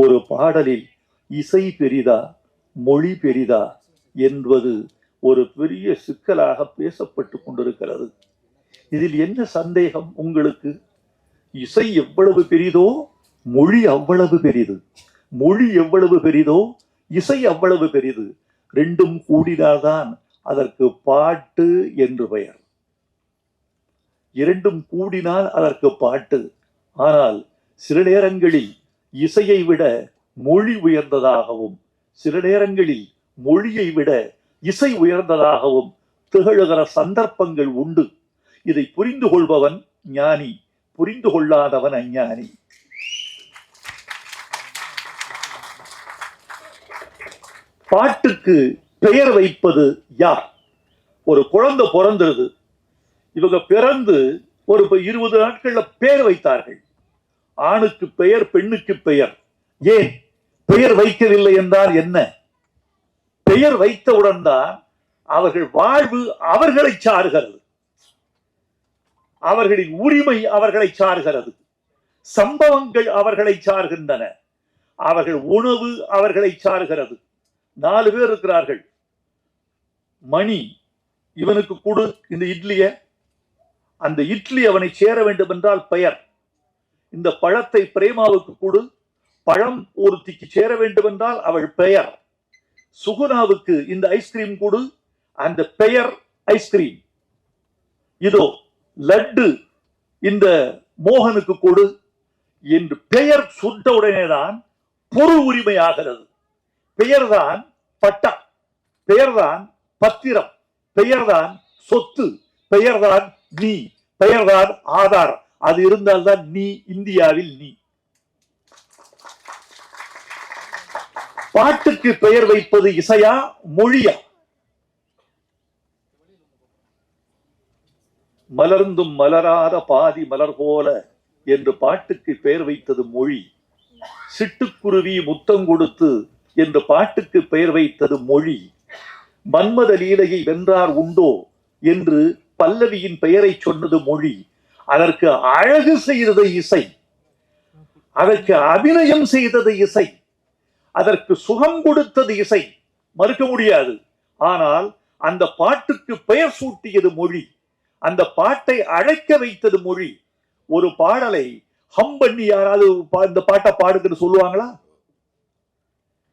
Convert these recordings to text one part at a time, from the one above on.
ஒரு பாடலில் இசை பெரிதா மொழி பெரிதா என்பது ஒரு பெரிய சிக்கலாக பேசப்பட்டு கொண்டிருக்கிறது. இதில் என்ன சந்தேகம் உங்களுக்கு? இசை எவ்வளவு பெரிதோ மொழி அவ்வளவு பெரிது. மொழி எவ்வளவு பெரிதோ இசை அவ்வளவு பெரிது. ரெண்டும் கூடினால்தான் அதற்கு பாட்டு என்று பெயர். இரண்டும் கூடினால் அதற்கு பாட்டு. ஆனால் சில நேரங்களில் இசையை விட மொழி உயர்ந்ததாகவும் சில நேரங்களில் மொழியை விட இசை உயர்ந்ததாகவும் திகழுகிற சந்தர்ப்பங்கள் உண்டு. இதை புரிந்து கொள்பவன் ஞானி புரிந்து கொள்ளாதவன் அஞ்ஞானி. பாட்டுக்கு பெயர் வைப்பது யார்? ஒரு குழந்தை பிறந்திருது. இவங்க பிறந்து ஒரு இருபது நாட்கள்ல பெயர் வைத்தார்கள். ஆணுக்கு பெயர் பெண்ணுக்கு பெயர். ஏன்? பெயர் வைக்கவில்லை என்றால் என்ன? பெயர் வைத்தவுடன் தான் அவர்கள் வாழ்வு அவர்களை சார்கிறது. அவர்களின் உரிமை அவர்களை சார்கிறது. சம்பவங்கள் அவர்களை சார்கின்றன. அவர்கள் உணவு அவர்களை சார்கிறது. நாலு பேர் இருக்கிறார்கள். மணி இவனுக்கு கொடு இந்த இட்லிய. அந்த இட்லி அவனை சேர வேண்டும் என்றால் பெயர். இந்த பழத்தை பிரேமாவுக்கு கொடு. பழம் ஒருத்திக்கு சேர வேண்டும் என்றால் அவள் பெயர். சுகுணாவுக்கு இந்த ஐஸ்கிரீம் கொடு. அந்த பெயர் ஐஸ்கிரீம். இதோ லட்டு இந்த மோகனுக்கு கொடு. என்று பெயர் சுட்ட உடனேதான் பொரு உரிமை ஆகிறது பெயர்தான் பட்டா. பெயர்தான் பத்திரம். பெயர்தான் சொத்து. பெயர்தான் நீ. பெயர்தான் ஆதாரம். அது இருந்தால்தான் நீ இந்தியாவில் நீ. பாட்டுக்கு பெயர் வைப்பது இசையா மொழியா? மலர்ந்தும் மலராத பாதி மலர் போல என்று பாட்டுக்கு பெயர் வைத்தது மொழி. சிட்டுக்குருவி முத்தம் கொடுத்து என்று பாட்டுக்கு பெயர் வைத்தது மொழி. மன்மத லீலையை வென்றார் உண்டோ என்று பல்லவியின் பெயரை சொன்னது மொழி. அதற்கு அழகு செய்தது இசை. அதற்கு அபிநயம் செய்தது இசை. அதற்கு சுகம் கொடுத்தது இசை. மறுக்க முடியாது. ஆனால் அந்த பாட்டுக்கு பெயர் சூட்டியது மொழி. அந்த பாட்டை அழைக்க வைத்தது மொழி. ஒரு பாடலை ஹம் பண்ணி யாராவது பா- இந்த பாட்டை பாடுதுன்னு சொல்லுவாங்களா?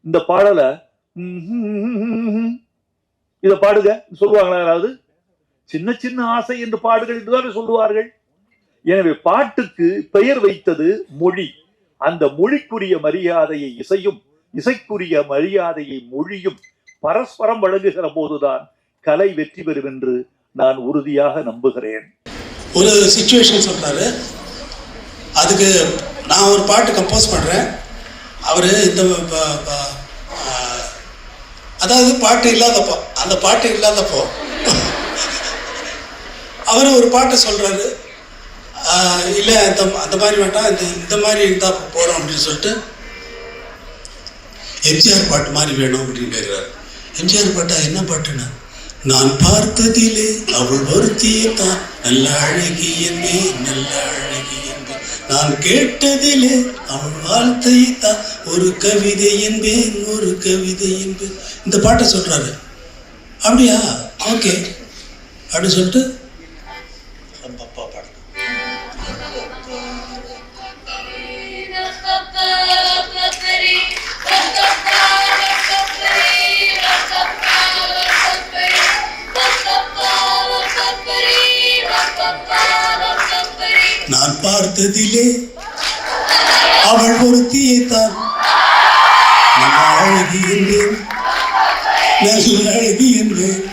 இந்த பாடலை இதை பாடுங்க. சொல்லுவாங்களா யாராவது? சின்ன சின்ன ஆசை என்று பாடுகள் என்றுதானே சொல்லுவார்கள். எனவே பாட்டுக்கு பெயர் வைத்தது மொழி. அந்த மொழிக்குரிய மரியாதையை இசையும் இசைக்குரிய மரியாதையை மொழியும் பரஸ்பரம் வழங்குகிற போதுதான் கலை வெற்றி பெறும் என்று நான் உறுதியாக நம்புகிறேன். ஒரு சுச்சுவேஷன் சொல்றாரு. அதுக்கு நான் ஒரு பாட்டு கம்போஸ் பண்ணுறேன் அவர் இந்த அதாவது பாட்டு இல்லாதப்போ அந்த பாட்டு இல்லாதப்போ அவர் ஒரு பாட்டை சொல்கிறாரு இல்லை அந்த அந்த மாதிரி வேண்டாம் இந்த இந்த மாதிரி இருந்தால் போகிறோம் அப்படின்னு சொல்லிட்டு எம்ஜிஆர் பாட்டு மாதிரி வேணும் அப்படின்னு கேட்குறாரு எம்ஜிஆர் பாட்டா என்ன பாட்டுன்னா? நான் பார்த்ததிலே அவள் ஒருத்தியே தான் நல்ல அழகி என்பே நல்ல அழகி என்பே நான் கேட்டதிலே அவள் வார்த்தையை தான் ஒரு கவிதை என்பேன் ஒரு கவிதை என்பேன். இந்த பாட்டை சொல்கிறாரு அப்படியா? ஓகே. அப்படின்னு சொல்லிட்டு நான் பார்த்ததிலே அவள் ஒருத்தியைத்தான் நல்ல அழகி என்றேன். நல்ல அழகி என்றேன்.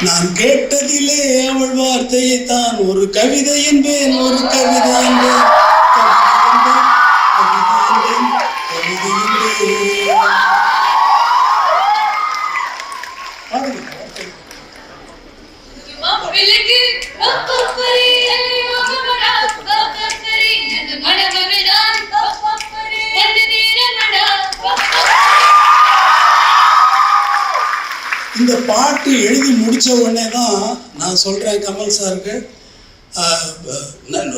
நான் கேட்டதிலே அவள் வார்த்தையைத்தான். ஒரு கவிதை என்பேன் ஒரு கவிதை என்பேன். இந்த பாட்டு எழுதி முடிச்ச உடனே தான் நான் சொல்கிறேன் கமல் சாருக்கு.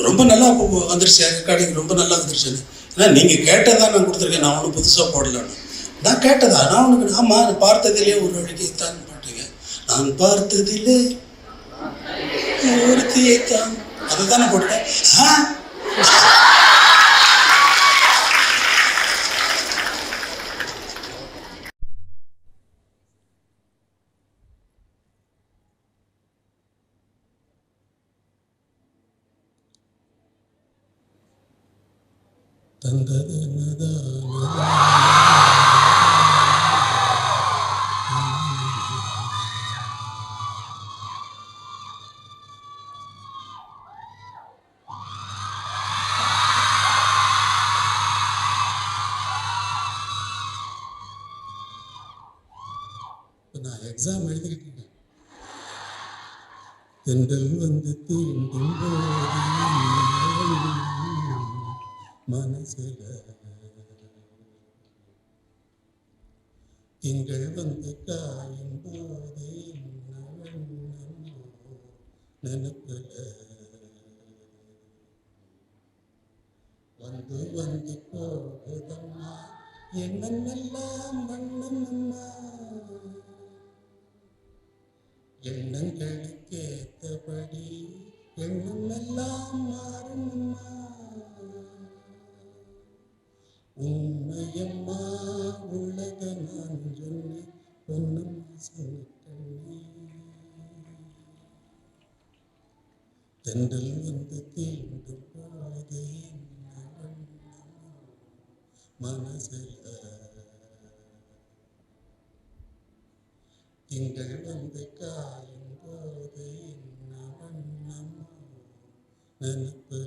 ரொம்ப நல்லா வந்துருச்சு. ரெக்கார்டிங் ரொம்ப நல்லா வந்துருச்சு ஏன்னா நீங்கள் கேட்டதான் நான் கொடுத்துருக்கேன். நான் ஒன்றும் புதுசாக போடலான்னு. நான் கேட்டதா? நான் உனக்கு ஆமாம் நான் பார்த்ததிலே ஒரு அழகைத்தான் பாட்டுங்க. நான் பார்த்ததிலே ஒருத்தியைத்தான். அதை தானே போட்டேன் ஆ எக்ஸாம் எழுதிக்கிட்டு தென்றல் வந்து தீண்டும் மனசுல திங்கள் வந்து காயும் போதே என்ன வந்து வந்து போகுதம்மா எண்ணமெல்லாம் வண்ணமம்மா எண்ணங்களுக்கு எண்ணம் எல்லாம் மாறுமம்மா உண்மையம்மா உலக நான் சொன்ன பொன்னம்மா சொன்னே தென்றல் வந்து தீண்டு போதே மனசில் இந்த வந்து காயும் போது என்ன வண்ணமோ நினப்புல